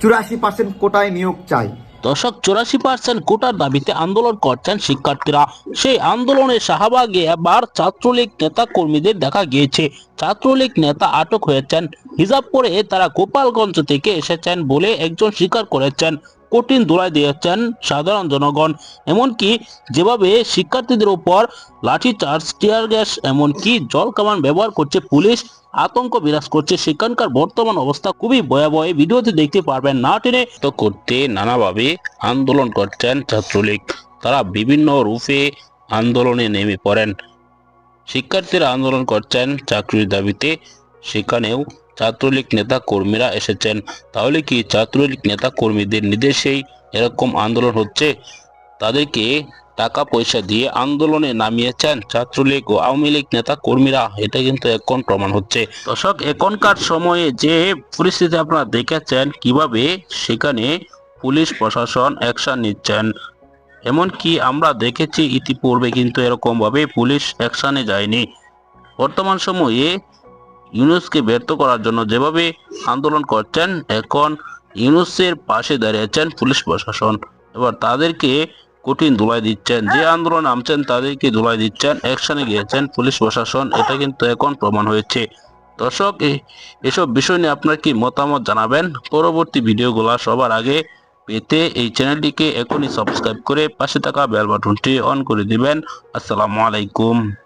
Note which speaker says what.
Speaker 1: চুরাশি পার্সেন্ট কোটায় নিয়োগ চাই।
Speaker 2: দশক চুরাশি পার্সেন্ট কোটার দাবিতে আন্দোলন করছেন শিক্ষার্থীরা। সেই আন্দোলনে শাহবাগে এবার ছাত্রলীগ নেতা কর্মীদের দেখা গিয়েছে। ছাত্রলীগ নেতা আটক হয়েছেন। হিজাব পরে তারা গোপালগঞ্জ থেকে এসেছেন বলে একজন স্বীকার করেছেন। কঠিন দোলাই দিয়েছেন সাধারণ জনগণ। এমনকি যেভাবে শিক্ষার্থীদের উপর লাঠি চার্জ, টিয়ার গ্যাস, এমনকি জল কামান ব্যবহার করছে পুলিশ আতঙ্ক বিরাজ করছে। সেখানকার বর্তমান অবস্থা খুবই ভয়াবহ। ভিডিওতে দেখতে পারবেন না টেনে তো করতে নানাভাবে আন্দোলন করছেন ছাত্রলীগ। তারা বিভিন্ন রূপে আন্দোলনে নেমে পড়েন। শিক্ষার্থীরা আন্দোলন করছেন চাকরির দাবিতে। সেখানেও ছাত্রলীগ নেতা কর্মীরা এসেছেন। তাহলে কি ছাত্রলীগ নেতা কর্মীদের নির্দেশেই এরকম আন্দোলন হচ্ছে? তাদেরকে টাকা পয়সা দিয়ে আন্দোলনে নামিয়েছেন ছাত্রলীগ ও আওয়ামী লীগ নেতা কর্মীরা এটা কিন্তু এখন প্রমাণ হচ্ছে। দর্শক, এখনকার সময়ে যে পরিস্থিতি আপনারা দেখেছেন, কীভাবে সেখানে পুলিশ, প্রশাসন অ্যাকশন নিচ্ছেন, এমনকি আমরা দেখেছি ইতিপূর্বে কিন্তু এরকমভাবে পুলিশ অ্যাকশানে যায়নি। বর্তমান সময়ে ইউনুসকে ব্যর্থ করার জন্য যেভাবে আন্দোলন করছেন, এখন ইউনুসের পাশে দাঁড়িয়েছেন পুলিশ, প্রশাসন। এবার তাদেরকে কঠিন ধুলাই দিচ্ছেন, যে আন্দোলন নামছেন তাদেরকে ধুলাই দিচ্ছেন অ্যাকশনে গিয়েছেন পুলিশ প্রশাসন, এটা কিন্তু এখন প্রমাণ হয়েছে। দর্শক এসব বিষয় নিয়ে আপনার কি মতামত জানাবেন? পরবর্তী ভিডিওগুলো সবার আগে পেতে এই চ্যানেলটিকে এখনই সাবস্ক্রাইব করে পাশে থাকা বেল বাটনটি অন করে দিবেন। আসসালামু আলাইকুম।